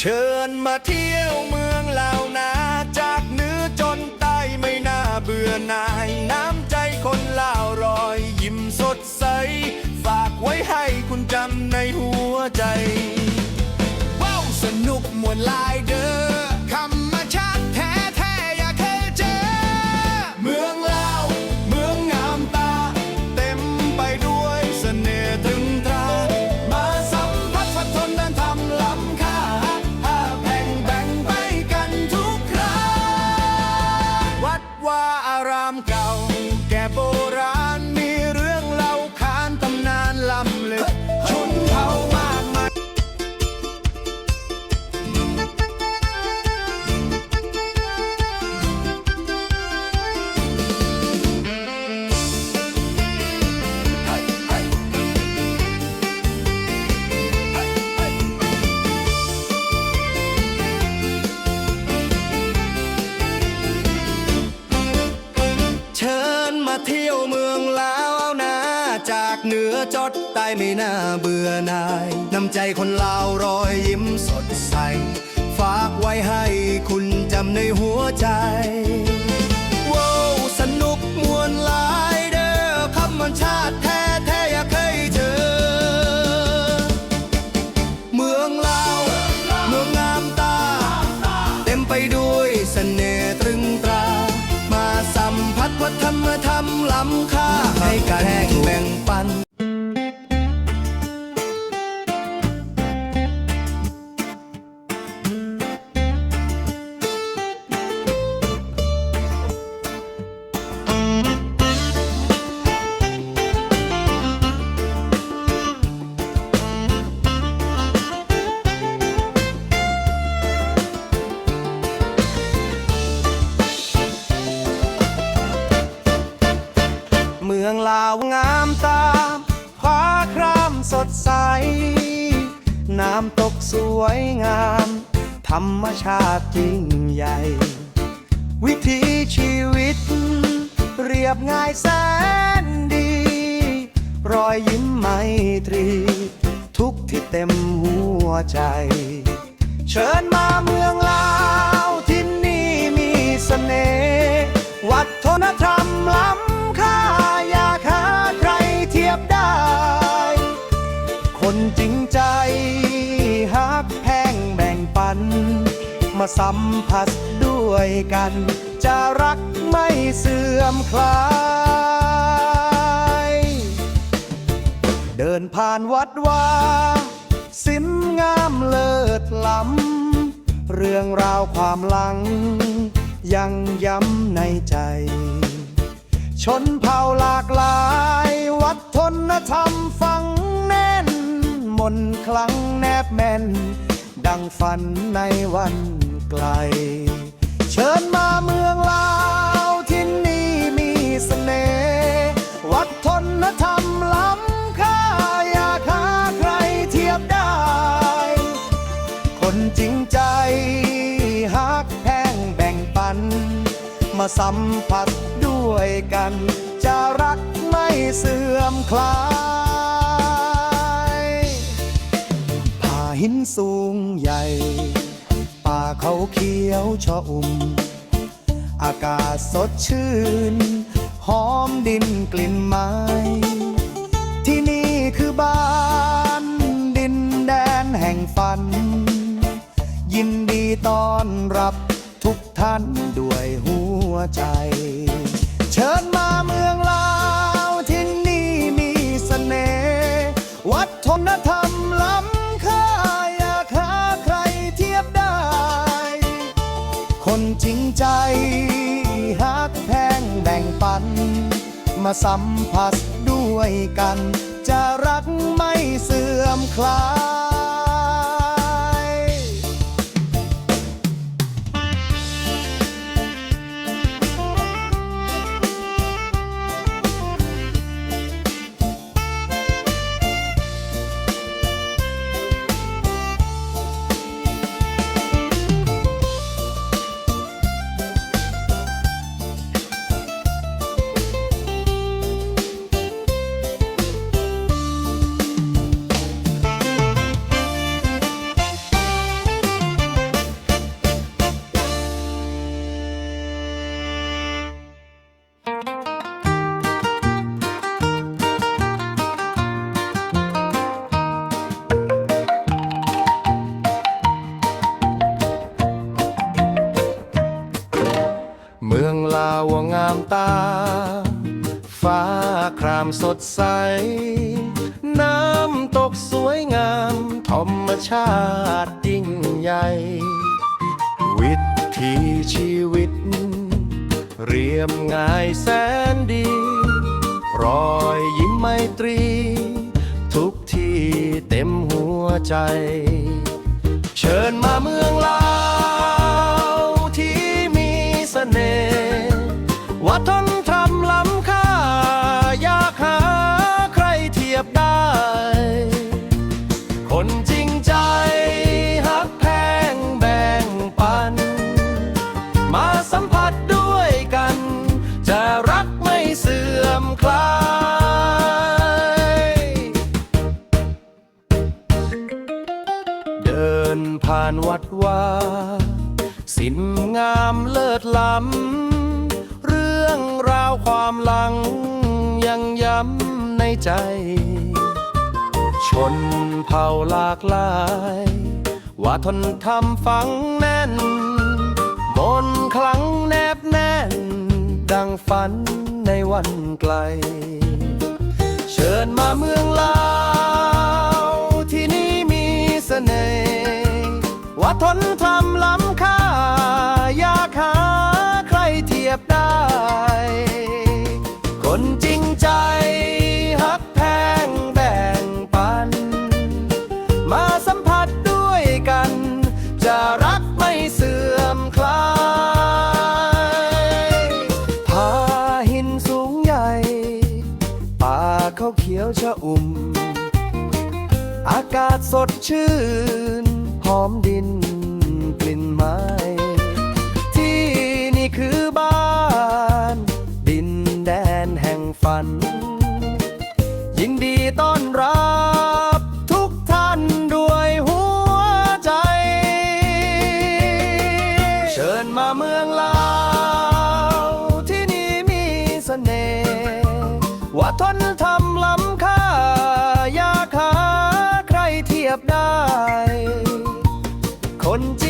เชิญมาเที่ยวเมืองเหล่านา จากเหนือจนใต้ไม่น่าเบื่อหน่าย น้ำใจคนลาวรอยยิ้มสดใส ฝากไว้ให้คุณจำในหัวใจว้าวสนุกมวนลายเด้ จอดใต้ไม่น่าเบื่อนาย น้ำใจคนลาวรอยยิ้มสดใส ฝากไว้ให้คุณจำในหัวใจว้าวสนุกมวนลายเด้อคำมันชาติแท้แท้อยากเคยเจอ เมืองลาวเมืองงามตา เต็มไปด้วยเสน่ห์ตรึงตรา มาสัมผัสวัฒนธรรมล้ำค่าให้การแห่งแบ่งปัน มืองลาวงามตามฟ้าครามสดใส น้ำตกสวยงาม ธรรมชาติยิ่งใหญ่ วิถีชีวิต เรียบง่ายแสนดี รอยยิ้มไมตรี ทุกที่เต็มหัวใจ เชิญมาเมืองลาวที่นี่มีเสน่ห์วัฒนธรรมล้ำค่าาสัมผัสด้วยกัน จะรักไม่เสื่อมคลาย เดินผ่านวัดวาสิมงามเลิศล้ำ เรื่องราวความหลัง ยังย้ำในใจ ชนเผ่าหลากหลาย วัฒนธรรมฝังแน่น มนคลังแนบแม่น ดังฝันในวัน ไกล เชิญมาเมืองลาวที่นี่มีเสน่ห์วัฒนธรรมล้ำค่าอยากหาใครเทียบได้ คนจริงใจฮักแพงแบ่งปัน มาสัมผัสด้วยกัน จะรักไม่เสื่อมคลายผาหินสูงใหญ่ เขาเขียวชออุ่ม อากาศสดชื่น หอมดินกลิ่นไม้ ที่นี่คือบ้านดินแดนแห่งฝัน ยินดีต้อนรับทุกท่านด้วยหัวใจ เชิญมาเมืองลาวที่นี่มีเสน่ห์วัฒนธรรม มาสัมผัสด้วยกัน จะรักไม่เสื่อมคลาย ตา ฟ้าครามสดใส น้ำตกสวยงามธรรมชาติยิ่งใหญ่ วิถีชีวิต เรียบง่ายแสนดี รอยยิ้มไมตรี ทุกที่เต็มหัวใจ เชิญมาเมื่อ วัฒนธรรมล้ำค่า อยากหาใครเทียบได้ คนจริงใจฮักแพงแบ่งปัน มาสัมผัสด้วยกัน จะรักไม่เสื่อมคลายเดินผ่านวัดว่าสินงามเลิศล้ำ รื่องราวความหลัง ยังย้ำในใจ ชนเผ่าหลากหลาย ว่าทนทำฝังแน่น มนคลังแนบแน่น ดังฝันในวันไกล เชิญมาเมืองลา สดชื่น หอมดินกลิ่นไม้ที่นี่คือบ้าน ดินแดนแห่งฝัน ยินดีต้อนรับทุกท่านด้วยหัวใจ เชิญมาเมืองลาวที่นี่มีเสน่ห์ว่าทนทำล้ำค่า รเทียบได้ คนจ